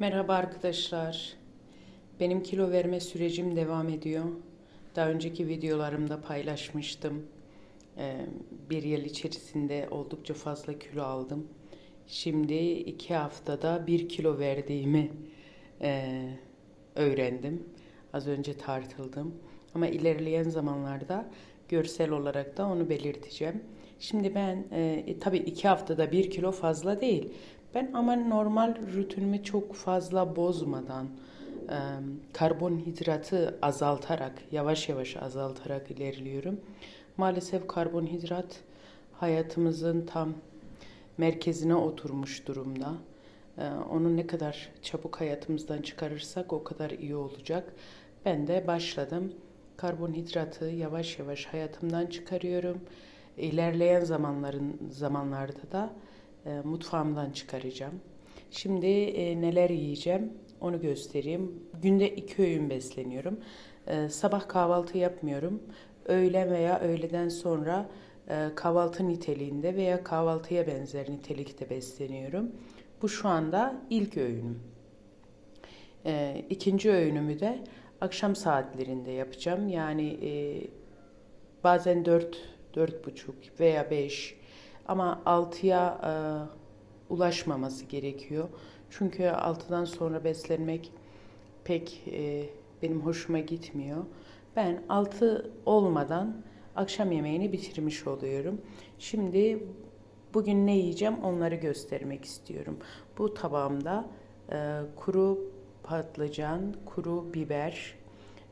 Merhaba arkadaşlar. Benim kilo verme sürecim devam ediyor. Daha önceki videolarımda paylaşmıştım. Ee, bir yıl içerisinde oldukça fazla kilo aldım. Şimdi iki haftada bir kilo verdiğimi e, öğrendim. Az önce tartıldım. Ama ilerleyen zamanlarda görsel olarak da onu belirteceğim. Şimdi ben e, tabii iki haftada bir kilo fazla değil. Ben ama normal rutinimi çok fazla bozmadan karbonhidratı azaltarak yavaş yavaş azaltarak ilerliyorum. Maalesef karbonhidrat hayatımızın tam merkezine oturmuş durumda. Onu ne kadar çabuk hayatımızdan çıkarırsak o kadar iyi olacak. Ben de başladım. Karbonhidratı yavaş yavaş hayatımdan çıkarıyorum. İlerleyen zamanların zamanlarda da e, mutfağımdan çıkaracağım. Şimdi e, neler yiyeceğim onu göstereyim. Günde iki öğün besleniyorum. E, sabah kahvaltı yapmıyorum. Öğlen veya öğleden sonra e, kahvaltı niteliğinde veya kahvaltıya benzer nitelikte besleniyorum. Bu şu anda ilk öğünüm. E, ikinci öğünümü de akşam saatlerinde yapacağım. Yani e, bazen dört, dört buçuk veya beş ama 6'ya e, ulaşmaması gerekiyor. Çünkü 6'dan sonra beslenmek pek e, benim hoşuma gitmiyor. Ben 6 olmadan akşam yemeğini bitirmiş oluyorum. Şimdi bugün ne yiyeceğim onları göstermek istiyorum. Bu tabağımda e, kuru patlıcan, kuru biber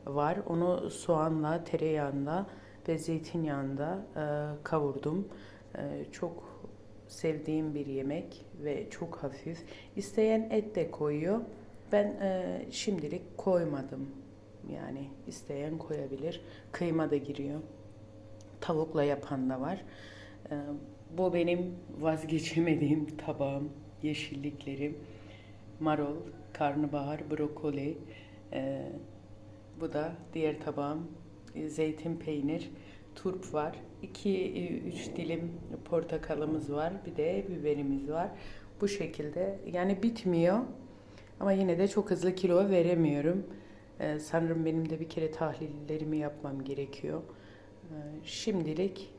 var. Onu soğanla, tereyağında ve zeytinyağında e, kavurdum. Ee, çok sevdiğim bir yemek ve çok hafif. İsteyen et de koyuyor. Ben e, şimdilik koymadım. Yani isteyen koyabilir. Kıyma da giriyor. Tavukla yapan da var. Ee, bu benim vazgeçemediğim tabağım, yeşilliklerim. Marul, karnabahar, brokoli. Ee, bu da diğer tabağım. Zeytin peynir turp var. 2-3 dilim portakalımız var. Bir de biberimiz var. Bu şekilde yani bitmiyor. Ama yine de çok hızlı kilo veremiyorum. Ee, sanırım benim de bir kere tahlillerimi yapmam gerekiyor. Ee, şimdilik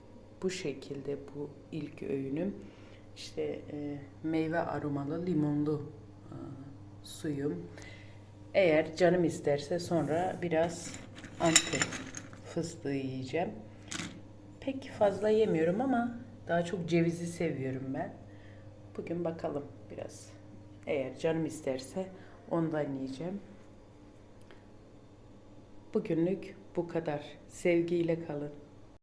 bu şekilde bu ilk öğünüm. İşte e, meyve aromalı limonlu e, suyum. Eğer canım isterse sonra biraz antep fıstığı yiyeceğim. Pek fazla yemiyorum ama daha çok cevizi seviyorum ben. Bugün bakalım biraz. Eğer canım isterse ondan yiyeceğim. Bugünlük bu kadar. Sevgiyle kalın.